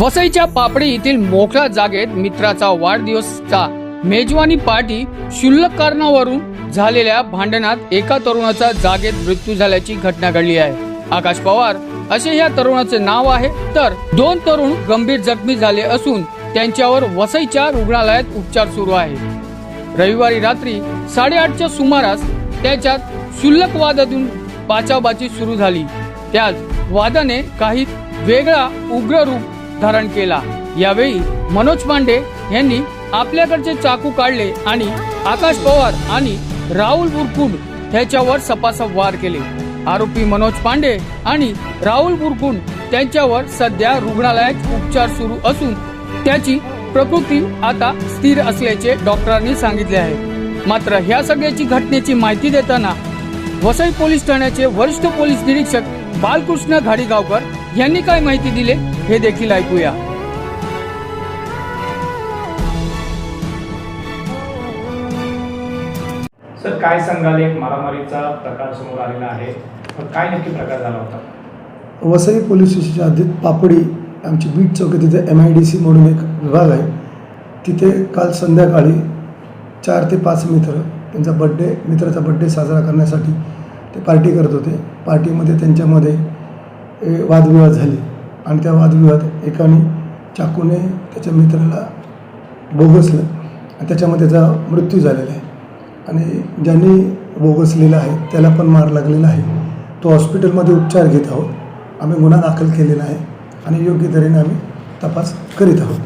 वसईच्या पापडी येथील मोकळ्या जागेत मित्राचा वाढदिवसचा मेजवानी पार्टी क्षुल्लक कारणावरून झालेल्या भांडणात एका तरुणाचा जागेत मृत्यू झाल्याची घटना घडली आहे. आकाश पवार असे या तरुणाचे नाव आहे तर दोन तरुण गंभीर जखमी झाले असून त्यांच्यावर वसईच्या रुग्णालयात उपचार सुरू आहे. रविवारी रात्री साडेआठच्या सुमारास त्याच्यात शुल्लक वादातून बाचाबाची सुरू झाली. त्यात वादाने काही वेगळा उग्र रूप धारण केला. यावेळी मनोज पांडे यांनी आपल्याकडचे चाकू काढले आणि आकाश पवार आणि राहुल बुरकुंड त्याच्यावर सपासप वार केले. आरोपी मनोज पांडे आणि राहुल बुरकुंड त्यांच्यावर सध्या रुग्णालयात उपचार सुरू असून त्याची प्रकृती आता स्थिर असल्याचे डॉक्टरांनी सांगितले आहे. मात्र ह्या सगळ्याची घटनेची माहिती देताना वसई पोलीस ठाण्याचे वरिष्ठ पोलीस निरीक्षक बालकृष्ण घाडीगावकर यांनी काय माहिती दिले? हे देखील ऐकूया. सर काय सांगाल? एक मारामारीचा प्रकार समोर आलेला आहे. काय नक्की प्रकार झाला होता? वसई पोलीस स्टेशनच्या हद्दीत पापडी आमची बीट चौकी तिथे एम आय डी सी म्हणून एक विभाग आहे. तिथे काल संध्याकाळी चार ते पाच मित्र त्यांचा बड्डे मित्राचा बड्डे साजरा करण्यासाठी ते पार्टी करत होते. पार्टीमध्ये त्यांच्यामध्ये वादविवाद झाले. आणि त्या वादविवाद एकाने चाकूने त्याच्या मित्राला बोगसलं आणि त्याच्यामध्ये त्याचा मृत्यू झालेला आहे. आणि ज्यांनी बोगसलेला आहे त्याला पण मार लागलेला आहे. तो हॉस्पिटलमध्ये उपचार घेत आहोत. आम्ही गुन्हा दाखल केलेला आहे. आणि योग्य तऱ्हेने आम्ही तपास करीत आहोत.